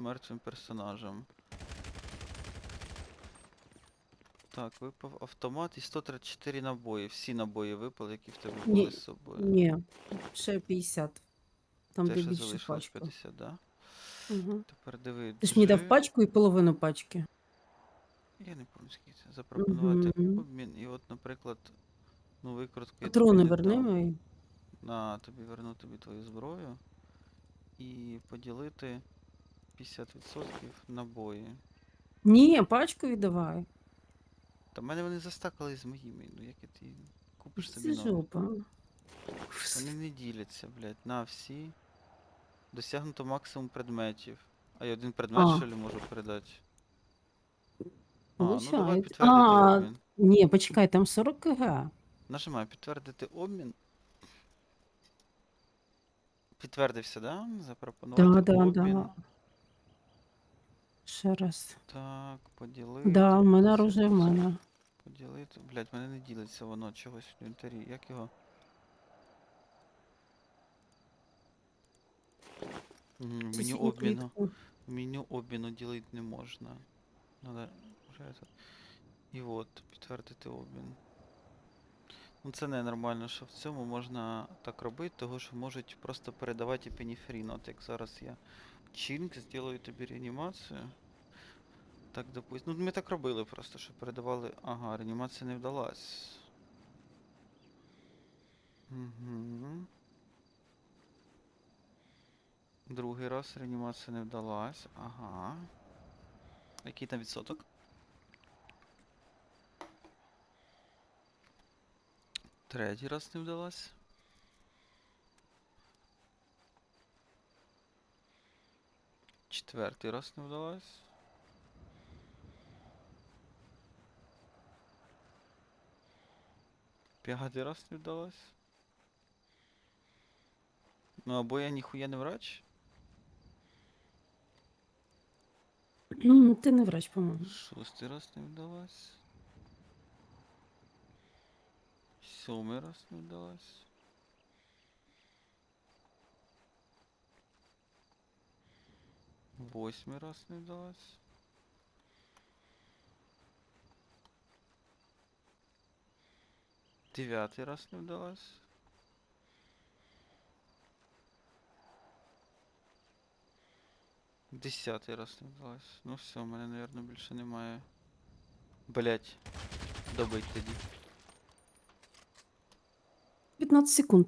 мертвим персонажем. Так, випав автомат і 134 набої. Всі набої випали, які в тебе були з собою. Ні, ще 50. Там де більше залишилось пачка. 50, да? Угу. Тепер диви. Ти ж мені дав пачку і половину пачки. Я не пам'ятаю, скільки це. Запропонувати Мгм. обмін. І от, наприклад, ну викрутку я Патрони верни мої. На тобі верну тобі твою зброю. І поділити 50% набої. Ні, пачку віддавай. Та в мене вони застакали з моїми. Ну як ти купиш собі Це нові? жопа. Вони не діляться, блядь, на всі. Досягнуто максимум предметів. А я один предмет, А. що ли, можу передати? А, ну давай підтвердити А, обмін. ні, почекай, там 40 кг. Нажимаю підтвердити обмін. Підтвердився, да? Да, да, обмін. да. Ще раз. Так, поділити. Да, в мене 50%. оружие в мене. Поділити. Блять, мене не ділиться воно чогось в інвентарі. Як його? М, Меню обміну. клітку. Меню обміну ділити не можна. Надо вже це. І от, підтвердити обмін. Ну це ненормально, що в цьому можна так робити, того що можуть просто передавати епінефрін. От як зараз я чинк, зроблю тобі реанімацію. Так, допустим. Ну ми так робили просто, що передавали. Ага, реанімація не вдалась. Угу. Другий раз реанімація не вдалась. Ага. Який там відсоток? Третій раз не вдалась. Четвертий раз не вдалась. П'ятий раз не вдалась. Ну або я ніхуя не врач. Ну, ти не врач, по-моєму. Шостий раз не вдалась. Сьомий раз не вдалась. Восьмий раз не вдалась. Дев'ятий раз не вдалась. Десятий раз не вдалась. Ну все, у мене, наверное, більше немає. Блять. Добить тоді. 15 секунд.